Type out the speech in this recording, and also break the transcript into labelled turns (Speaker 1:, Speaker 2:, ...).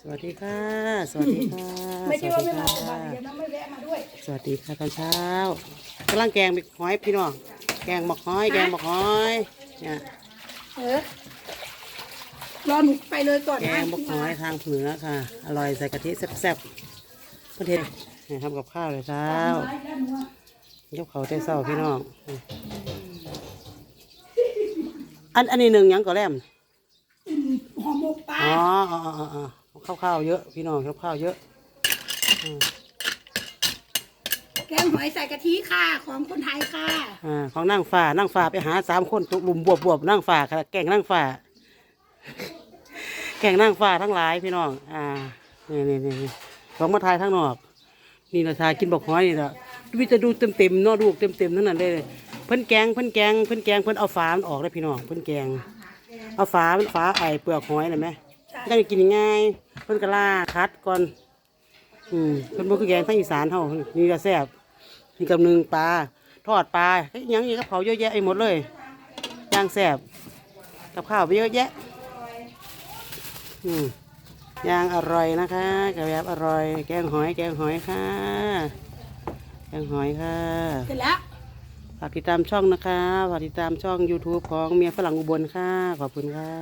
Speaker 1: สวัสดีค่ะ สวัสดีค่ะ
Speaker 2: ไม่
Speaker 1: ส
Speaker 2: ใช่
Speaker 1: วั
Speaker 2: ว่า
Speaker 1: สดี
Speaker 2: ไม่มา
Speaker 1: ค่ะ
Speaker 2: แต่บาทเดียวนะไม่แวะมาด้วย
Speaker 1: สวัสดีค่ะตอนเช้ากำลังแกงบักหอยพี่น้อง แกงบักหอย แกงบักหอย เนี่ย
Speaker 2: เออรอหนูไปเลยก่อน
Speaker 1: แก
Speaker 2: นะ
Speaker 1: งบักหอยทางเหนือค่ะ อร่อยใส่กะทิแซ่บๆประเทศเนี่ยทำกับข้าวเลยเช้า
Speaker 2: ไปด้านนู้น
Speaker 1: ยกเขาแต่เช้าพี่น้อง อันอันนี้หนึ่งหยังก็แลม
Speaker 2: ห่อหมกปลา
Speaker 1: อ๋ออ๋ออ๋ออ๋อ ข้าวข้าวๆเยอะ พี่น้องข้าวข้าวๆเยอะ
Speaker 2: แกงหอยใส่กะทิค่ะของคนไทยค่ะ
Speaker 1: อ่าของนั่งฝ่านั่งฝ่าไปหาสามคนตุกลุมบวบบวบนั่งฝ่าค่ะแก่งนั่งฝ่า แก่งนั่งฝ่าทั้งหลายพี่น้องอ่านี่นี่นี่นี่ของมาทายทั้งนอก นี่เราทายกินบอกหอยนี่ละวิจะดูเต็มเต็มๆเนอดูเต็มเต็มๆทั้งนั้นเลยเพิ่นแกงเพิ่นแกงเพิ่นแกงเพิ่นเอาฝามันออกเลยพี่น้องเพิ่นแกง เอาฝามันฝาไอเปลือกหอยเห็นไหมได้กินง่ายเพิ่นกะล่าคัดก่อน อืมเพิ่นบ่คือแกงทางอีสานเฮานี่ก็แซ่บนี่กับหนึ่งปลาทอดปลาเฮ้ยยังอีกกับเผาเยอะแยะไอ้หมดเลยย่างแซ่บกับข้าวไปเยอะแยะ อืมย่างอร่อยนะคะกับแบบอร่อย แกงหอย แกงหอยค่ะ แกงหอยค่ะ
Speaker 2: เสร็จแล้ว
Speaker 1: ฝากติดตามช่องนะคะฝากติดตามช่อง YouTube ของเมียฝรั่งอุบลค่ะ ขอบคุณค่ะ